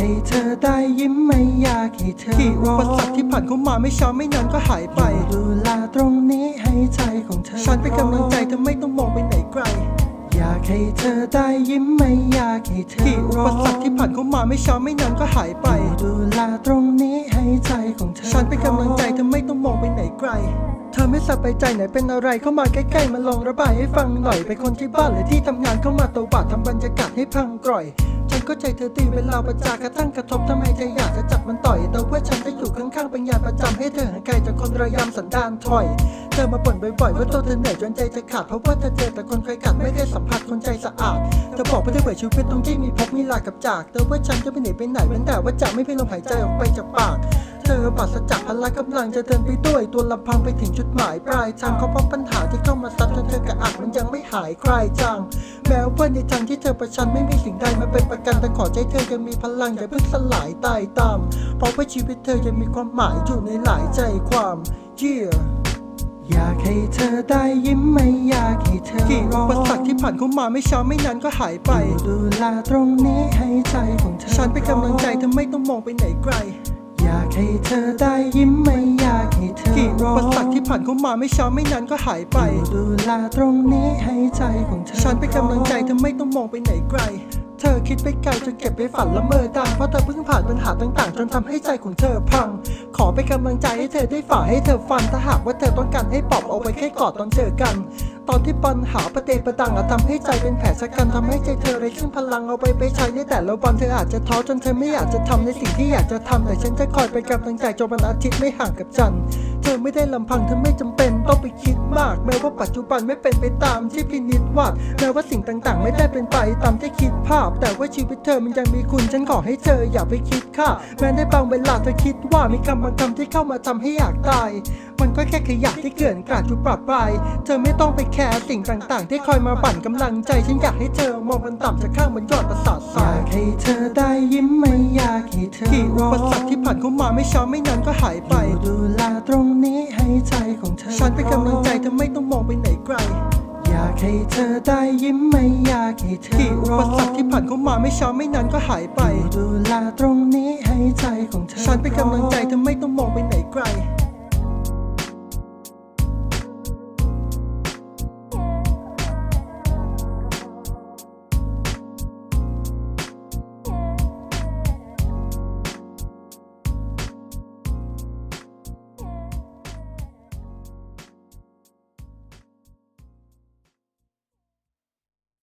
ให้เธอได้ยิ้มไม่อยากให้เธอที่อุร้อปสรรคที่ผ่านเข้ามาไม่ช้าไม่นานก็หายไปดูแลตรงนี้ให้ใจของเธอ ฉันเป็นกำลังใจเธอไม่ต้องมองไปไหนไกล อยากให้เธอได้ยิ้มไม่อยากให้เธอที่อุปสรรคที่ผ่านเข้ามาไม่ช้าไม่นานก็หายไป ดูแลตรงนี้ให้ใจของเธอ ฉันเป็นกำลังใจเธอไม่ต้องมองไปไหนไกลเธอไม่สบายใจไหนเป็นอะไรเข้ามาใกล้ๆมาลองระบายให้ฟังหน่อยไปคนที่บ้านหรือที่ทำงานเข้ามาตวาดทำบรรยากาศให้พังกร่อยันก็ใจเธอตีเวลาประจากระทั่งกระทบทำไมใจอยากจะจับมันต่อย แต่ว่าฉันจะอยู่ข้างๆเป็นยาประจำให้เธอห่างไกลจากคนระยำสันดานถอย เธอมาบ่นบ่อยๆว่าตัวเธอเหนื่อยจนใจจะขาดเพราะว่าเธอเจอแต่คนเคยกัดไม่ได้สัมผัสคนใจสะอาดเธอบอกว่าเธอเบื่อชีวิตตรงที่มีพบมีลากับจาก แต่ว่าฉันจะไปไหนไปไหนเว้นแต่ว่าจะไม่เพียงลมหายใจออกไปจากปาก ธอปราศจากพละกำลังจะเดินไปด้วย ตัวลำพังไปถึงจุดหมายปลายทางเขาพบปัญหาที่เข้ามาซัดจนเธอกระอักมันยังไม่หายคลายจางแม้ว่าในทางที่เธอประชันไม่มีสิ่งใดมาเป็นประกันแต่ขอใจเธอยังมีพลังอย่าเพิ่งสลายตายตามเพราะว่าชีวิตเธอยังมีความหมายอยู่ในหลายใจความเยี่ยอยากให้เธอได้ยิ้มไม่อยากให้เธอที่อุร้องปสรรคที่ผ่านเข้ามาไม่ช้าไม่นานก็หายไป ดูแลตรงนี้ให้ใจของเธอ ฉันเป็นกำลังใจเธอไม่ต้องมองไปไหนไกลอยาก ให้เธอได้ยิ้มไม่อยากให้เธอที่อุร้อปงสรรคที่ผ่านเข้ามาไม่ช้าไม่นานก็หายไป ดูแลตรงนี้ให้ใจของเธอ ฉันเป็นกำลังใจเธอไม่ต้องมองไปไหนไกลเธ อคิดไปไกลจนเก็บไปฝันละเมอดังเพราะเธอเพิ่งผ่านปัญหาต่างๆ จนทำให้ใจของเธอพัง ขอเป็นกำลังใจให้เธอได้ฝ่าให้เธอฟันถ้าหากว่าเธอต้องการให้ปอบเอาไว้แค่กอดตอนเจอกัน ตอนที่ปัญหาประเดประดังอะทำให้ใจเป็นแผลชะกันทำให้ใจเธอไร้ซึ่งพลังเอาไปไปใช้ในแต่ละวันเธออาจจะท้อจนเธอไม่อยากจะทำในสิ่งที่อยากจะทำแต่ฉันจะคอยเป็นกำลังใจจนวันอาทิตย์ไม่ห่างกับจันทร์ เธอไม่ได้ลำพังเธอไม่จำเป็นต้องไปคิดมาก แม้ว่าปัจจุบันไม่เป็นไปตามที่พินิจวาดแม้ว่าสิ่งต่างๆ ไม่ได้เป็นไปตามที่คิดภาพ แต่ว่าชีวิตเธอมันยังมีคุณฉันขอให้เธออย่าไปคิดค่าแม้ในบางเวลาเธอคิดว่ามีคำบางคำที่เข้ามาทำให้อยากตาย มันก็แค่ขยะที่เกลื่อนกลาดอยู่ปรับปลายเธอไม่ต้องไปแคร์สิ่งต่างๆ ที่คอยมาปั่นกำลังใจฉันอยากให้เธอมองมันต่ำจากข้างบนยอดประสาททรายอายกให้เธอได้ยิ้มไม่อยากให้เธอที่อุร้องปสรรคที่ผ่านเข้ามาไม่ช้าไม่นานก็หายไปดู ยิ้มไม่อยากให้เธอที่อุร้ปองสรรคที่ผ่านเข้ามาไม่ช้าไม่นานก็หายไป ดูแลตรงนี้ให้ใจของเธอ ฉันเป็นกำลัง